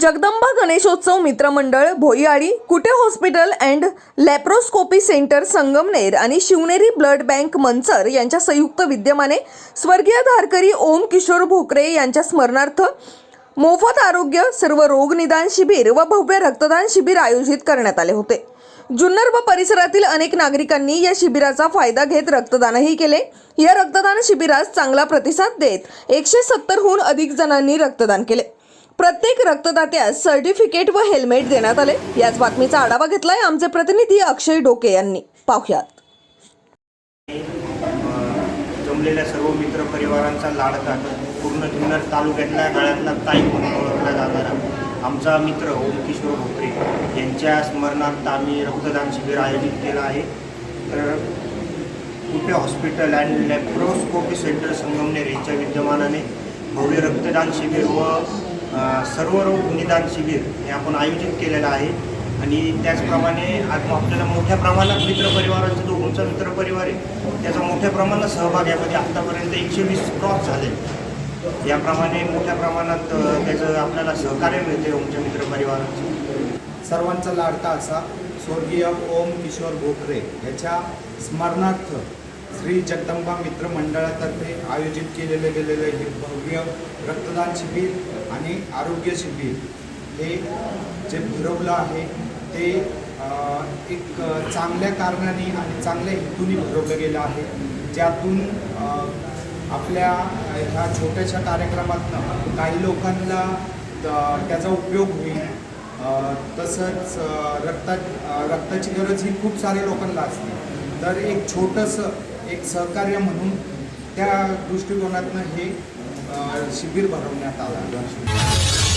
जगदंबा गणेशोत्सव मित्रमंडळ Bhoiali Kute hospital and laparoscopy centre Sangamner आणि Shivneri blood bank Manchar यांच्या संयुक्त विद्यमाने स्वर्गीय धारकरी ओम किशोर भोकरे यांच्या स्मरणार्थ मोफत आरोग्य सर्व रोग निदान शिबिर व भव्य रक्तदान शिबिर आयोजित करण्यात आले होते. जुन्नर व परिसरातील अनेक नागरिकांनी या शिबिराचा फायदा घेत रक्तदानही केले. या रक्तदान शिबिरास चांगला प्रतिसाद देत एकशे सत्तरहून अधिक जणांनी रक्तदान केले. प्रत्येक रक्तदात्यास सर्टिफिकेट व हेल्मेट देण्यात आले. याच बातमीचा आढावा घेतलाय आमचे प्रतिनिधी अक्षय डोके यांनी. पाहुयात. जमलेल्या सर्व मित्र परिवारांचा लाडका पूर्ण जुन्नर तालुक्यातल्या गाळ्यातला ताई म्हणून ओळखला जाणारा आमचा मित्र ओमकिशोर भोकरे यांच्या स्मरणार्थ आम्ही रक्तदान शिबिर आयोजित केलं आहे. तर Kute hospital and laparoscopy centre Sangamner यांच्या विद्यमानाने भव्य रक्तदान शिबिर व सर्व रोग निदान शिबिर हे आपण आयोजित केलेलं आहे. आणि त्याचप्रमाणे आज आपल्याला मोठ्या प्रमाणात मित्रपरिवाराचा जो तुमचा मित्रपरिवार आहे त्याचा मोठ्या प्रमाणात सहभाग यामध्ये आत्तापर्यंत एकशे वीस क्रॉस झाले. याप्रमाणे मोठ्या प्रमाणात त्याचं आपल्याला सहकार्य मिळते आमच्या मित्रपरिवाराचं सर्वांचा लाडका असा स्वर्गीय ओम किशोर भोकरे याच्या स्मरणार्थ श्री जगदंबा मित्र मंडळातर्फे आयोजित केलेले गेलेले हे भव्य रक्तदान शिबिर आणि आरोग्य शिबिर. हे जे भरवलं आहे ते एक चांगल्या कारणाने आणि चांगल्या हेतूने भरवलं गेलं आहे. ज्यातून आपल्या ह्या छोट्याशा कार्यक्रमातनं काही लोकांना त्याचा उपयोग होईल. तसंच रक्ता रक्ताची गरज ही खूप साऱ्या लोकांना असते. तर एक छोटंसं एक सहकार्य म्हणून त्या दृष्टिकोनातनं हे शिबिर भरवण्यात आलं